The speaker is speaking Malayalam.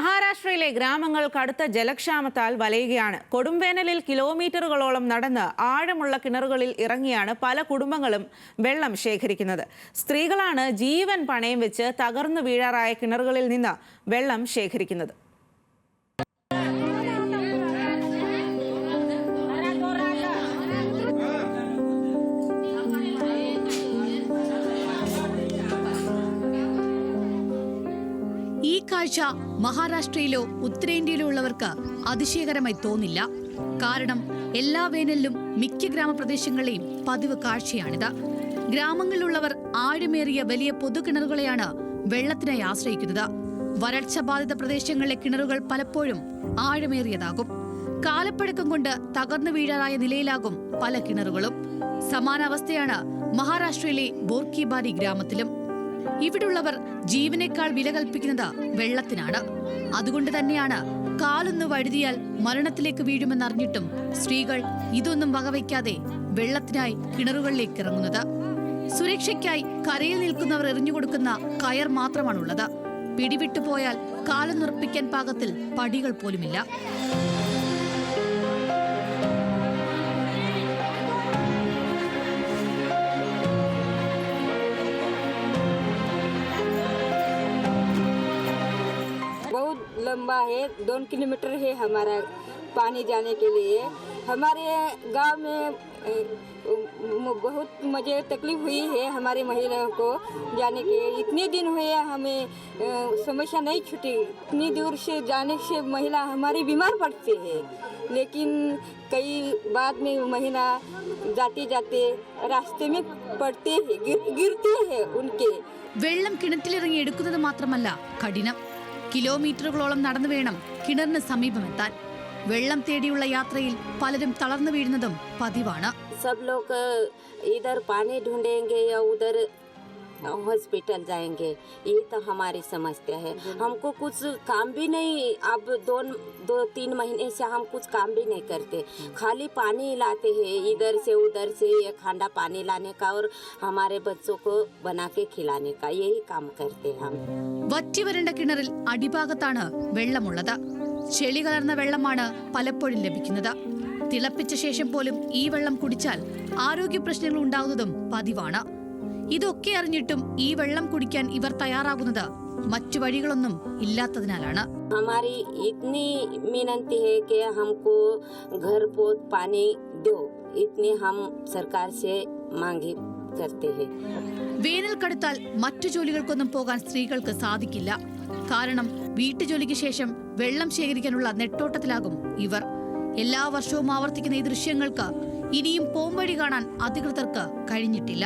മഹാരാഷ്ട്രയിലെ ഗ്രാമങ്ങൾ കടുത്ത ജലക്ഷാമത്താൽ വലയുകയാണ്. കൊടുംവേനലിൽ കിലോമീറ്ററുകളോളം നടന്ന് ആഴമുള്ള കിണറുകളിൽ ഇറങ്ങിയാണ് പല കുടുംബങ്ങളും വെള്ളം ശേഖരിക്കുന്നത്. സ്ത്രീകളാണ് ജീവൻ പണയം വെച്ച് തകർന്നു വീഴാറായ കിണറുകളിൽ നിന്ന് വെള്ളം ശേഖരിക്കുന്നത്. കാഴ്ച മഹാരാഷ്ട്രയിലോ ഉത്തരേന്ത്യയിലോ ഉള്ളവർക്ക് അതിശയകരമായി തോന്നില്ല. കാരണം എല്ലാ വേനലിലും മിക്ക ഗ്രാമപ്രദേശങ്ങളെയും പതിവ് കാഴ്ചയാണിത്. ഗ്രാമങ്ങളിലുള്ളവർ ആഴമേറിയ വലിയ പൊതുകിണറുകളെയാണ് വെള്ളത്തിനായി ആശ്രയിക്കുന്നത്. വരൾച്ച ബാധിത പ്രദേശങ്ങളിലെ കിണറുകൾ പലപ്പോഴും ആഴമേറിയതാകും. കാലപ്പഴക്കം കൊണ്ട് തകർന്നു വീഴാറായ നിലയിലാകും പല കിണറുകളും. സമാന അവസ്ഥയാണ് മഹാരാഷ്ട്രയിലെ ബോർക്കിബാരി ഗ്രാമത്തിലും. ഇവിടുള്ളവർ ജീവനേക്കാൾ വില കൽപ്പിക്കുന്നത് വെള്ളത്തിനാണ്. അതുകൊണ്ട് തന്നെയാണ് കാലൊന്ന് വഴുതിയാൽ മരണത്തിലേക്ക് വീഴുമെന്നറിഞ്ഞിട്ടും സ്ത്രീകൾ ഇതൊന്നും വകവയ്ക്കാതെ വെള്ളത്തിനായി കിണറുകളിലേക്ക് ഇറങ്ങുന്നത്. സുരക്ഷയ്ക്കായി കരയിൽ നിൽക്കുന്നവർ എറിഞ്ഞുകൊടുക്കുന്ന കയർ മാത്രമാണുള്ളത്. പിടിവിട്ടു പോയാൽ നിർപ്പിക്കാൻ പാകത്തിൽ പടികൾ പോലുമില്ല. लंबा है दो किलोमीटर है हमारा पानी जाने के लिए हमारे गांव में अ, म- बहुत मुझे तकलीफ हुई है हमारी महिलाओं को जाने के इतने दिन हुए हमें अ, समस्या नहीं छूटी इतनी दूर से जाने से महिला हमारी बीमार पड़ती है लेकिन कई बाद में महिला जाते जाते रास्ते में पड़ते हैं गिर, गिरते हैं उनके വെള്ളം കിണറ്റിലിറങ്ങി എടുക്കുന്നത് മാത്രമല്ല കഠിനം കിലോമീറ്ററുകളോളം നടന്നു വേണം കിണറിന് സമീപമെത്താൻ വെള്ളം തേടിയുള്ള യാത്രയിൽ പലരും തളർന്നു വീഴുന്നതും പതിവാണ് सब लोग अ, इधर पानी ढूंढेंगे या उधर हॉस्पिटल जाएंगे ये तो हमारी समस्या है हमको कुछ काम भी नहीं अब दो दो तीन महीने से हम कुछ काम भी नहीं करते खाली पानी लाते हैं इधर से उधर से एक हांडा पानी लाने का और हमारे बच्चों को बना के खिलाने का यही काम करते हैं हम വറ്റിവരണ്ട കിണറിൽ അടിഭാഗത്താണ് വെള്ളമുള്ളത് ചെളി കലർന്ന വെള്ളമാണ് പലപ്പോഴും ലഭിക്കുന്നത് തിളപ്പിച്ച ശേഷം പോലും ഈ വെള്ളം കുടിച്ചാൽ ആരോഗ്യ പ്രശ്നങ്ങൾ ഉണ്ടാകുന്നതും പതിവാണ് ഇതൊക്കെ അറിഞ്ഞിട്ടും ഈ വെള്ളം കുടിക്കാൻ ഇവർ തയ്യാറാകുന്നത് മറ്റു വഴികളൊന്നും ഇല്ലാത്തതിനാലാണ് हमारी इतनी मिनती है कि हमको घर पोत पानी दो इतनी हम सरकार से मांगे करते हैं വേനൽ കടുത്താൽ മറ്റു ജോലികൾക്കൊന്നും പോകാൻ സ്ത്രീകൾക്ക് സാധിക്കില്ല കാരണം വീട്ടുജോലിക്ക് ശേഷം വെള്ളം ശേഖരിക്കാനുള്ള നെട്ടോട്ടത്തിലാകും ഇവർ എല്ലാ വർഷവും ആവർത്തിക്കുന്ന ഈ ദൃശ്യങ്ങൾക്ക് ഇനിയും പോംവഴി കാണാൻ അധികൃതർക്ക് കഴിഞ്ഞിട്ടില്ല